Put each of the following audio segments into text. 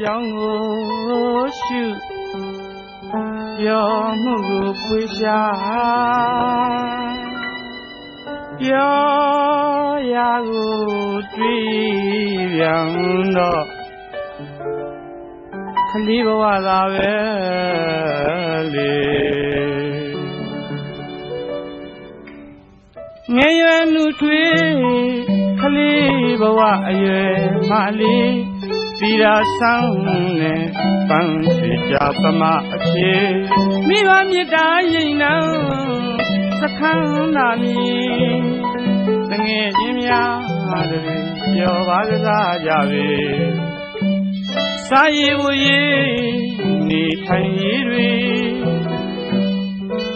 ကြောင်းကိုရှုပြောမှုကိုပွေရှာပြောရာကိုတွေ့ပြန်တော့ခလေးဘဝသာပဲလေငယ်ရွယ်လူတွေ့ခလေးဘဝအရွယ်မလေး ပြီးတာဆောင်နဲ့ပန်းရွှေကြပမအဖြစ်မိဘမြတ်တာရင်နှံစခန်းနာမီတငယ်ချင်းများတွေပြောပါကစားကြပေစာရည်ဝေးနေထိုင်ရည်တွေ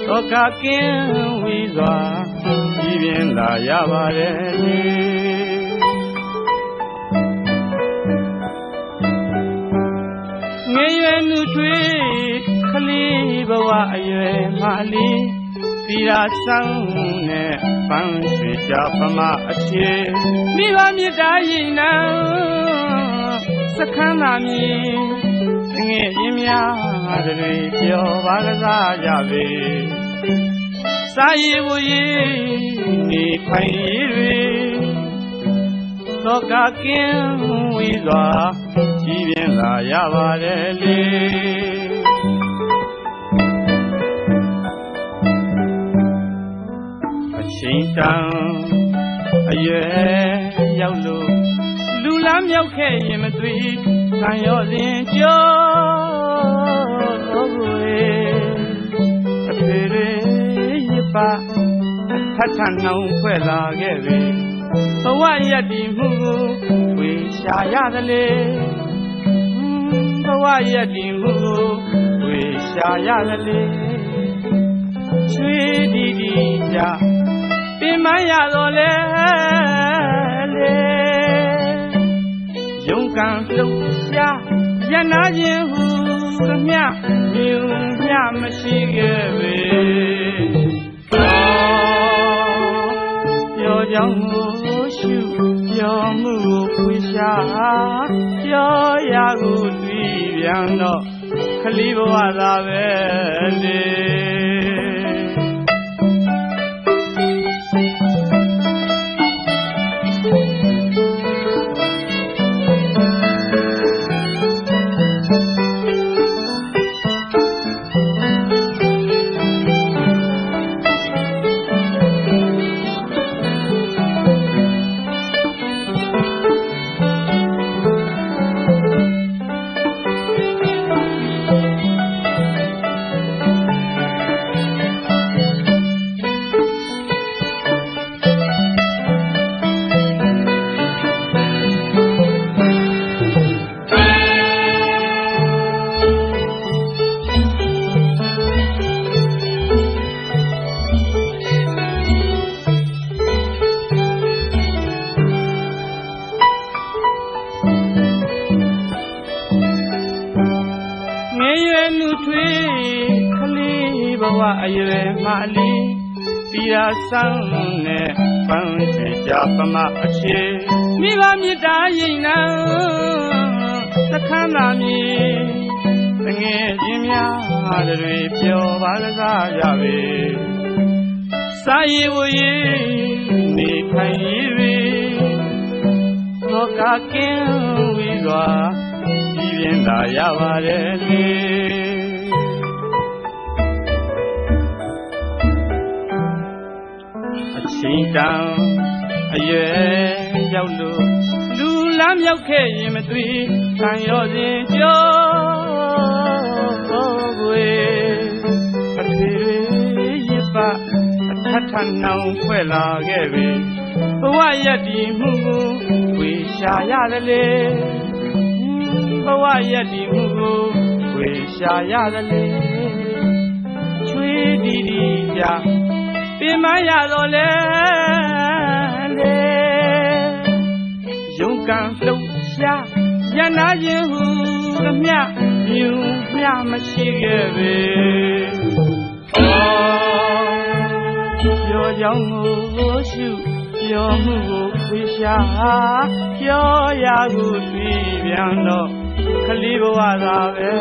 တော့ကကင်းဝီစွာပြည်ပြင်းလာရပါတယ် လူထွေးခလေးဘဝအရွယ်မလေးသီရာဆောင်နဲ့ပန်းရွှေကြပမအဖြစ်မိဘမြတ်တာရင်နာစခန်းသာမြည်ငယ်ချင်းများတွေပြောပါကစားကြပေစာရည်ဝေးနေခိုင်ရ ည်တွေတော့ကကင်းဝီစွာကြည်ပြင်းလာရပါတယ်လေအချိန်တန်အရွယ်ရောက်လို့လူလားမြောက်ခဲ့ရင်မသွေးခံရောစဉ်ကြောကိုအဖေရေရပါထထနှောင်းဖွဲ့လာခဲ့ပြီ ဘဝရည်တည်မှုကိုဝေရှာရသလေဘဝရည်တည်မှုကိုဝေရှာရသလေချွေးဒီဒီကြပင်မရတော့လေလေယုံကံလှုပ်ရှားရနာခြင်းဟုသမျှမြုံမျှမရှိခဲ့ပေပြောကြောင်း ပြန်တော့ခလီဘဝသာပဲလေ လူထွေးခလေးဘဝအရွယ်မလေးပြီးရာဆောင်နဲ့ပန်းချေကြပမအဖြစ်မိဘမြတ်တာရင်နာသခမ်းသာမည်တငယ်ချင်းများတွေပြောပါကစားကြပေစာရည်ဝေးနေခိုင်ရည်တွေလောကကင်းဝီစွာကြည်ပြင်းသာရပါတယ်လေ အချိန်တန်အရွယ်ရောက်လို့လူလမ်းမြောက်ခဲ့ရင်မသွေးခံရောစဉ်ကြောကိုအထေရပါအထထနောင်ဖွဲ့လာခဲ့ပြီဘဝရည်တည်မှုကိုဝေရှာရတယ်လေဘဝရည်တည်မှုကိုဝေရှာရသလေချွေးဒီဒီကြ ပင်မရတော့လေလေယုံကံလှုပ်ရှားရနာခြင်းဟုသမျှမြူမျှမရှိခဲ့ပေပြောကြောင်းကိုရှုပြောမှုကိုခွေရှာပြောရာကိုတွေ့ပြန်တော့ခလီဘဝသာပဲ